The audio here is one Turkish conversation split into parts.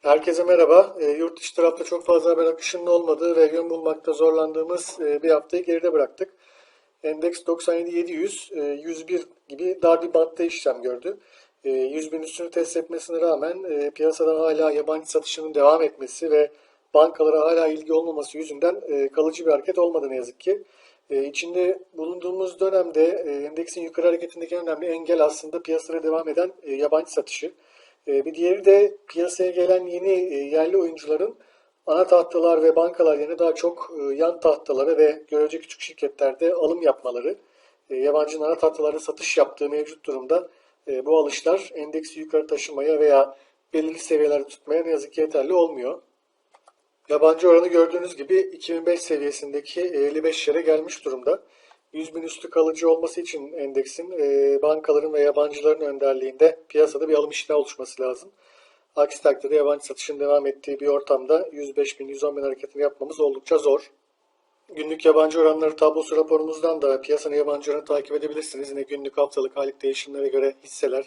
Herkese merhaba. E, yurt dışı tarafta çok fazla haber akışının olmadığı ve yön bulmakta zorlandığımız e, bir haftayı geride bıraktık. Endeks 97.700, e, 101 gibi dar bir bantta işlem gördü. E, 100 bin üstünü test etmesine rağmen e, piyasadan hala yabancı satışının devam etmesi ve bankalara hala ilgi olmaması yüzünden e, kalıcı bir hareket olmadı ne yazık ki. E, içinde bulunduğumuz dönemde e, endeksin yukarı hareketindeki en önemli engel aslında piyasaya devam eden e, yabancı satışı. E, bir diğeri de piyasaya gelen yeni e, yerli oyuncuların ana tahtalar ve bankalar yerine daha çok e, yan tahtalara ve görece küçük şirketlerde alım yapmaları. E, Yabancının ana tahtalarda satış yaptığı mevcut durumda bu alışlar endeksi yukarı taşımaya veya belirli seviyelerde tutmaya ne yazık ki yeterli olmuyor. Yabancı oranı gördüğünüz gibi 2005 seviyesindeki 55 yere gelmiş durumda. 100 bin üstü kalıcı olması için endeksin e, bankaların ve yabancıların önderliğinde piyasada bir alım iştahı oluşması lazım. Aksi takdirde yabancı satışın devam ettiği bir ortamda 105 bin, 110 bin hareketini yapmamız oldukça zor. Günlük yabancı oranları tablosu raporumuzdan da piyasanın yabancı oranı takip edebilirsiniz. Yine günlük haftalık aylık değişimlere göre hisseler,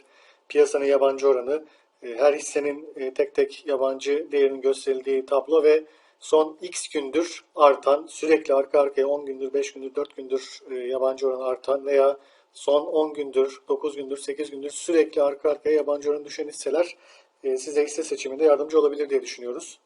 piyasanın yabancı oranı, e, her hissenin e, tek tek yabancı değerinin gösterildiği tablo ve son x gündür artan, sürekli arka arkaya 10 gündür, 5 gündür, 4 gündür e, yabancı oranı artan veya son 10 gündür, 9 gündür, 8 gündür sürekli arka arkaya yabancı oranı düşen hisseler e, size hisse seçiminde yardımcı olabilir diye düşünüyoruz.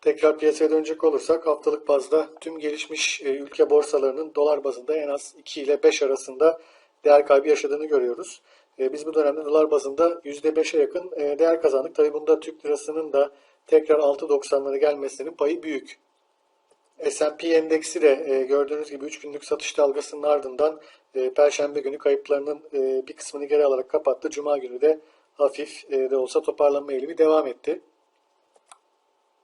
Tekrar piyasaya dönecek olursak haftalık bazda tüm gelişmiş e, ülke borsalarının dolar bazında en az 2 ile 5 arasında değer kaybı yaşadığını görüyoruz. E, Biz bu dönemde dolar bazında %5'e yakın değer kazandık. Tabi bunda Türk lirasının da tekrar 6.90'lara gelmesinin payı büyük. S&P endeksi de e, gördüğünüz gibi 3 günlük satış dalgasının ardından e, Perşembe günü kayıplarının e, bir kısmını geri alarak kapattı. Cuma günü de hafif de olsa toparlanma eğilimi devam etti.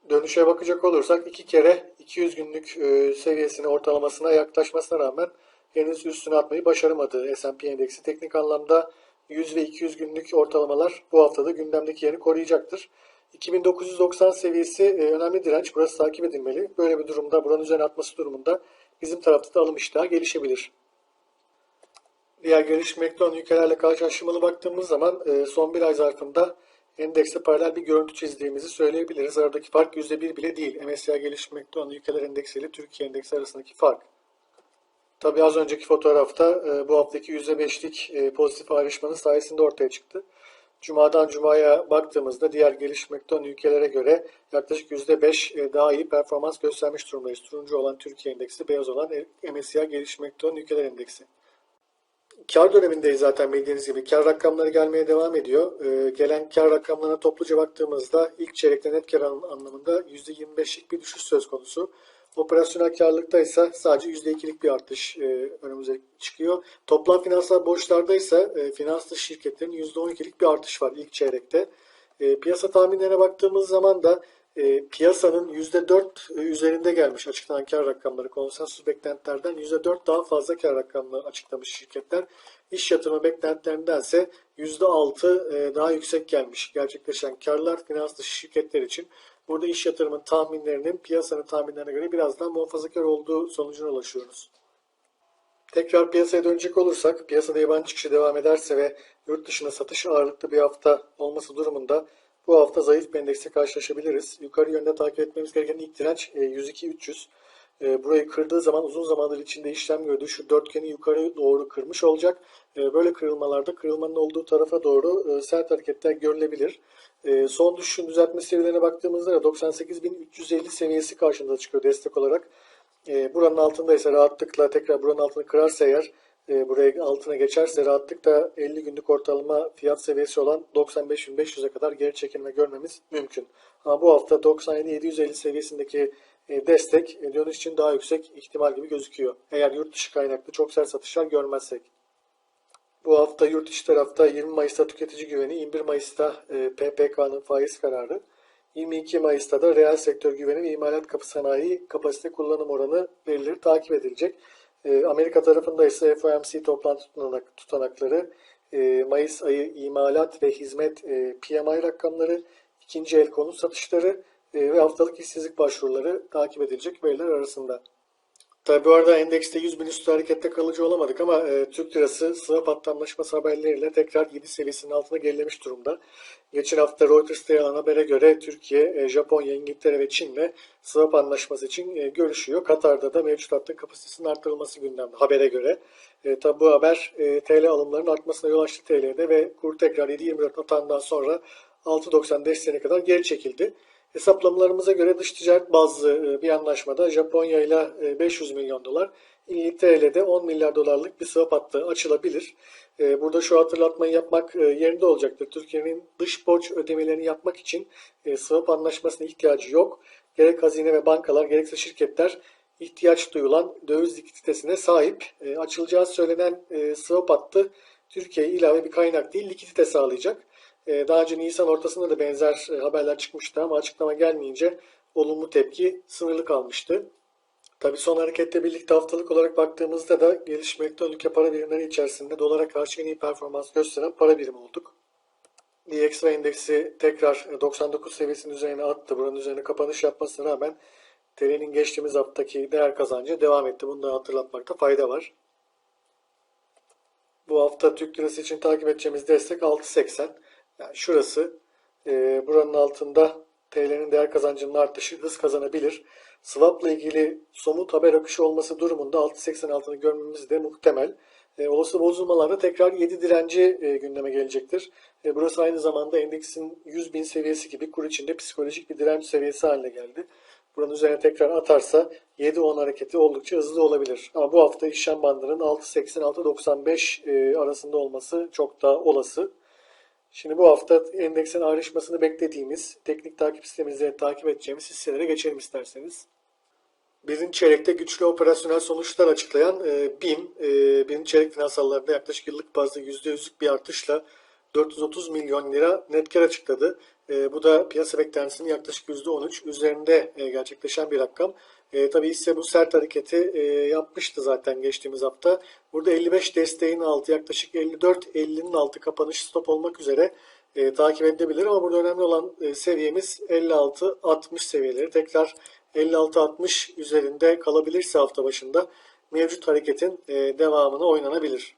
Dönüşe bakacak olursak iki kere 200 günlük seviyesine ortalamasına yaklaşmasına rağmen henüz üstüne atmayı başaramadı S&P endeksi. Teknik anlamda 100 ve 200 günlük ortalamalar bu haftada gündemdeki yerini koruyacaktır. 2990 seviyesi e, önemli direnç. Burası takip edilmeli. Böyle bir durumda buranın üzerine atması durumunda bizim tarafta da alım iştahı gelişebilir. Diğer gelişmekte olan ülkelerle karşılaştırmalı baktığımız zaman e, son bir ay zarfında endekse paralel bir görüntü çizdiğimizi söyleyebiliriz. Aradaki fark %1 bile değil. MSCI gelişmekte olan ülkeler endeksi ile Türkiye endeksi arasındaki fark. Tabi az önceki fotoğrafta e, bu haftaki %5'lik e, pozitif ayrışmanın sayesinde ortaya çıktı. Cuma'dan Cuma'ya baktığımızda diğer gelişmekte olan ülkelere göre yaklaşık %5 e, daha iyi performans göstermiş durumdayız. Turuncu olan Türkiye endeksi, beyaz olan MSCI gelişmekte olan ülkeler endeksi. Kar dönemindeyiz zaten bildiğiniz gibi. Kar rakamları gelmeye devam ediyor. Ee, gelen kar rakamlarına topluca baktığımızda ilk çeyrekte net kar an- anlamında %25'lik bir düşüş söz konusu. Operasyonel karlılıkta ise sadece %2'lik bir artış e, önümüze çıkıyor. Toplam finansal borçlarda ise e, finans dışı şirketlerin %12'lik bir artış var ilk çeyrekte. E, piyasa tahminlerine baktığımız zaman da e, piyasanın %4 üzerinde gelmiş açıklanan kar rakamları konsensus beklentilerden %4 daha fazla kar rakamları açıklamış şirketler. İş yatırımı beklentilerindense %6 e, daha yüksek gelmiş gerçekleşen karlar finans dışı şirketler için. Burada iş yatırımın tahminlerinin piyasanın tahminlerine göre biraz daha muhafazakar olduğu sonucuna ulaşıyoruz. Tekrar piyasaya dönecek olursak, piyasada yabancı çıkışı devam ederse ve yurt dışına satış ağırlıklı bir hafta olması durumunda bu hafta zayıf bir endekse karşılaşabiliriz. Yukarı yönde takip etmemiz gereken ilk direnç e, 102-300. E, Burayı kırdığı zaman uzun zamandır içinde işlem gördüğü şu dörtgeni yukarı doğru kırmış olacak. E, Böyle kırılmalarda kırılmanın olduğu tarafa doğru e, sert hareketler görülebilir. E, Son düşüşün düzeltme seviyelerine baktığımızda da 98.350 seviyesi karşımıza çıkıyor destek olarak. E, buranın altında ise rahatlıkla tekrar buranın altını kırarsa eğer e, buraya altına geçerse rahatlıkla 50 günlük ortalama fiyat seviyesi olan 95.500'e kadar geri çekilme görmemiz mümkün. Ama bu hafta 97.750 seviyesindeki e, destek e, dönüş için daha yüksek ihtimal gibi gözüküyor. Eğer yurt dışı kaynaklı çok sert satışlar görmezsek. Bu hafta yurt içi tarafta 20 Mayıs'ta tüketici güveni, 21 Mayıs'ta e, PPK'nın faiz kararı, 22 Mayıs'ta da reel sektör güveni ve imalat kapı sanayi kapasite kullanım oranı verileri takip edilecek. E, Amerika tarafında ise FOMC toplantı tutanak- tutanakları, e, Mayıs ayı imalat ve hizmet PMI rakamları, ikinci el konut satışları ve haftalık işsizlik başvuruları takip edilecek veriler arasında. Tabi bu arada endekste 100 bin üstü harekette kalıcı olamadık ama e, Türk lirası swap hattı anlaşması haberleriyle tekrar 7 seviyesinin altına gerilemiş durumda. Geçen hafta Reuters'ta yer alan habere göre Türkiye, e, Japonya, İngiltere ve Çin'le swap anlaşması için e, görüşüyor. Katar'da da mevcut hattın kapasitesinin arttırılması gündemde habere göre. E, tabi bu haber e, TL alımlarının artmasına yol açtı TL'de ve kur tekrar 7.24 atağından sonra 6.90 desteğine kadar geri çekildi. Hesaplamalarımıza göre dış ticaret bazlı e, bir anlaşmada Japonya ile e, 500 milyon dolar, İngiltere ile de 10 milyar dolarlık bir swap hattı açılabilir. E, Burada şu hatırlatmayı yapmak e, yerinde olacaktır. Türkiye'nin dış borç ödemelerini yapmak için e, swap anlaşmasına ihtiyacı yok. Gerek hazine ve bankalar gerekse şirketler ihtiyaç duyulan döviz likiditesine sahip. E, Açılacağı söylenen e, swap hattı Türkiye'ye ilave bir kaynak değil likidite sağlayacak. E, Daha önce Nisan ortasında da benzer e, haberler çıkmıştı ama açıklama gelmeyince olumlu tepki sınırlı kalmıştı. Tabii son hareketle birlikte haftalık olarak baktığımızda da gelişmekte ülke para birimleri içerisinde dolara karşı en iyi performans gösteren para birimi olduk. DXY endeksi tekrar 99 seviyesinin üzerine attı. Buranın üzerine kapanış yapmasına rağmen TL'nin geçtiğimiz haftaki değer kazancı devam etti. Bunu da hatırlatmakta fayda var. Bu hafta Türk lirası için takip edeceğimiz destek 6.80. Yani şurası e, buranın altında TL'nin değer kazancının artışı hız kazanabilir. Swap'la ilgili somut haber akışı olması durumunda 6.86'ını görmemiz de muhtemel. E, olası bozulmalarda tekrar 7 direnci e, gündeme gelecektir. E, burası aynı zamanda endeksin 100 bin seviyesi gibi kur içinde psikolojik bir direnç seviyesi haline geldi. Buranın üzerine tekrar atarsa 7-10 hareketi oldukça hızlı olabilir. Ama bu hafta işlem bandının 6.80-6.95 e, arasında olması çok daha olası. Şimdi bu hafta endeksin ayrışmasını beklediğimiz teknik takip sistemimizde takip edeceğimiz hisselere geçelim isterseniz. Birinci çeyrekte güçlü operasyonel sonuçlar açıklayan e, BİM, e, birinci çeyrek finansallarında yaklaşık yıllık bazda %100'lük bir artışla 430 milyon lira net kar açıkladı. E, bu da piyasa beklentisinin yaklaşık %13 üzerinde e, gerçekleşen bir rakam. E, tabii hisse bu sert hareketi e, yapmıştı zaten geçtiğimiz hafta. Burada 55 desteğin altı yaklaşık 54-50'nin altı kapanış stop olmak üzere e, takip edilebilir. Ama burada önemli olan e, seviyemiz 56-60 seviyeleri. Tekrar 56-60 üzerinde kalabilirse hafta başında mevcut hareketin e, devamına oynanabilir.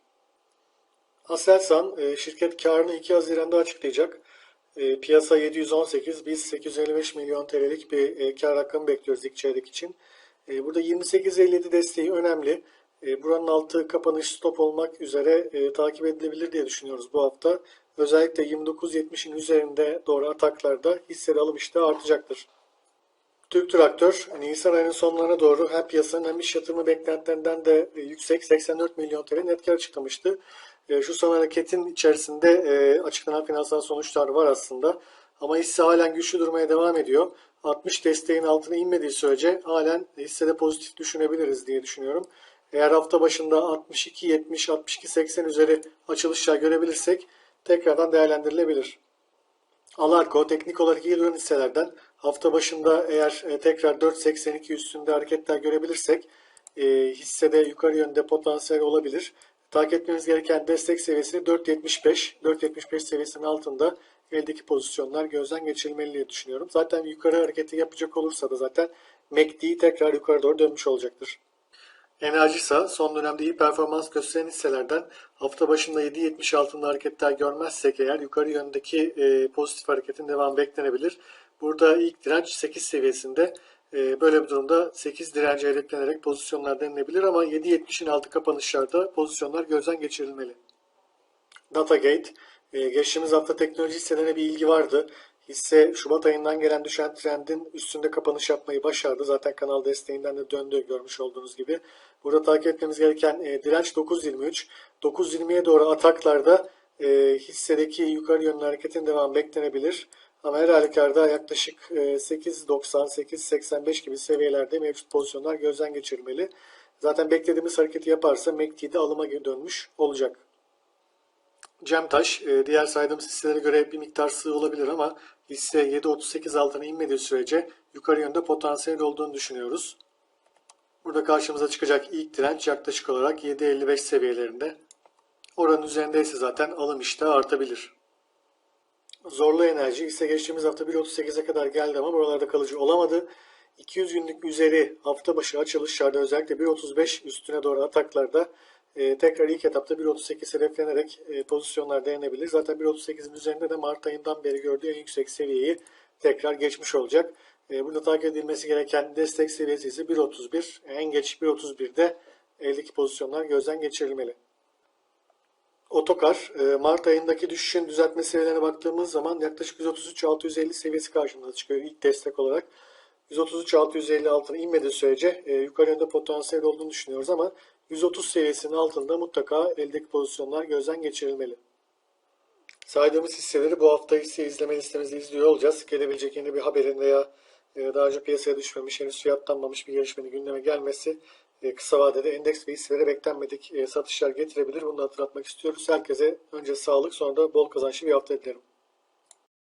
Aselsan e, şirket karını 2 Haziran'da açıklayacak. E, piyasa 718, biz 855 milyon TL'lik bir e, kar rakamı bekliyoruz ilk çeyrek için. E, burada 28.57 desteği önemli. E, buranın altı kapanış stop olmak üzere e, takip edilebilir diye düşünüyoruz bu hafta. Özellikle 29.70'in üzerinde doğru ataklarda hisseli alım işte artacaktır. Türk Traktör Nisan ayının sonlarına doğru hem piyasanın hem iş yatırımı beklentilerinden de e, yüksek 84 milyon TL net kar açıklamıştı. E, Şu son hareketin içerisinde e, açıklanan finansal sonuçlar var aslında. Ama hisse halen güçlü durmaya devam ediyor. 60 desteğin altına inmediği sürece halen hissede pozitif düşünebiliriz diye düşünüyorum. Eğer hafta başında 62, 70, 62, 80 üzeri açılışlar görebilirsek tekrardan değerlendirilebilir. Alarko teknik olarak iyi duran hisselerden hafta başında eğer e, tekrar 4.82 üstünde hareketler görebilirsek e, hissede yukarı yönde potansiyel olabilir. Takip etmemiz gereken destek seviyesi 4.75. 4.75 seviyesinin altında eldeki pozisyonlar gözden geçirilmeli diye düşünüyorum. Zaten yukarı hareketi yapacak olursa da zaten MACD tekrar yukarı doğru dönmüş olacaktır. Enerjisa son dönemde iyi performans gösteren hisselerden hafta başında 7.70 altında hareketler görmezsek eğer yukarı yöndeki e, pozitif hareketin devamı beklenebilir. Burada ilk direnç 8 seviyesinde. E, böyle bir durumda 8 direnci hedeflenerek pozisyonlar denilebilir ama 7.70'in altı kapanışlarda pozisyonlar gözden geçirilmeli. Datagate, e, geçtiğimiz hafta teknoloji hisselerine bir ilgi vardı. Hisse Şubat ayından gelen düşen trendin üstünde kapanış yapmayı başardı. Zaten kanal desteğinden de döndü görmüş olduğunuz gibi. Burada takip etmemiz gereken e, direnç 9.23. 9.20'ye doğru ataklarda e, hissedeki yukarı yönlü hareketin devamı beklenebilir. Ama her halükarda yaklaşık e, 8.90-8.85 gibi seviyelerde mevcut pozisyonlar gözden geçirilmeli. Zaten beklediğimiz hareketi yaparsa MACD'de alıma dönmüş olacak. Cemtaş e, diğer saydığımız hisselere göre bir miktar sığ olabilir ama hisse 7.38 altına inmediği sürece yukarı yönde potansiyel olduğunu düşünüyoruz. Burada karşımıza çıkacak ilk direnç yaklaşık olarak 7.55 seviyelerinde. Oranın üzerindeyse zaten alım iştahı artabilir. Zorlu enerji ise geçtiğimiz hafta 1.38'e kadar geldi ama buralarda kalıcı olamadı. 200 günlük üzeri hafta başı açılışlarda özellikle 1.35 üstüne doğru ataklarda e, tekrar ilk etapta 1.38 hedeflenerek e, pozisyonlar denenebilir. Zaten 1.38'in üzerinde de Mart ayından beri gördüğü en yüksek seviyeyi tekrar geçmiş olacak. E, burada takip edilmesi gereken destek seviyesi ise 1.31. En geç 1.31'de eldeki pozisyonlar gözden geçirilmeli. Otokar, e, Mart ayındaki düşüşün düzeltme seviyelerine baktığımız zaman yaklaşık 133-650 seviyesi karşımıza çıkıyor ilk destek olarak. 133-650 altına inmediği sürece e, yukarı yönde potansiyel olduğunu düşünüyoruz ama 130 seviyesinin altında mutlaka eldeki pozisyonlar gözden geçirilmeli. Saydığımız hisseleri bu hafta hisse izleme listemizde izliyor olacağız. Gelebilecek yeni bir haberin veya e, daha önce piyasaya düşmemiş, henüz fiyatlanmamış bir gelişmenin gündeme gelmesi e, kısa vadede endeks ve hisselere beklenmedik e, satışlar getirebilir. Bunu hatırlatmak istiyoruz. Herkese önce sağlık sonra da bol kazançlı bir hafta dilerim.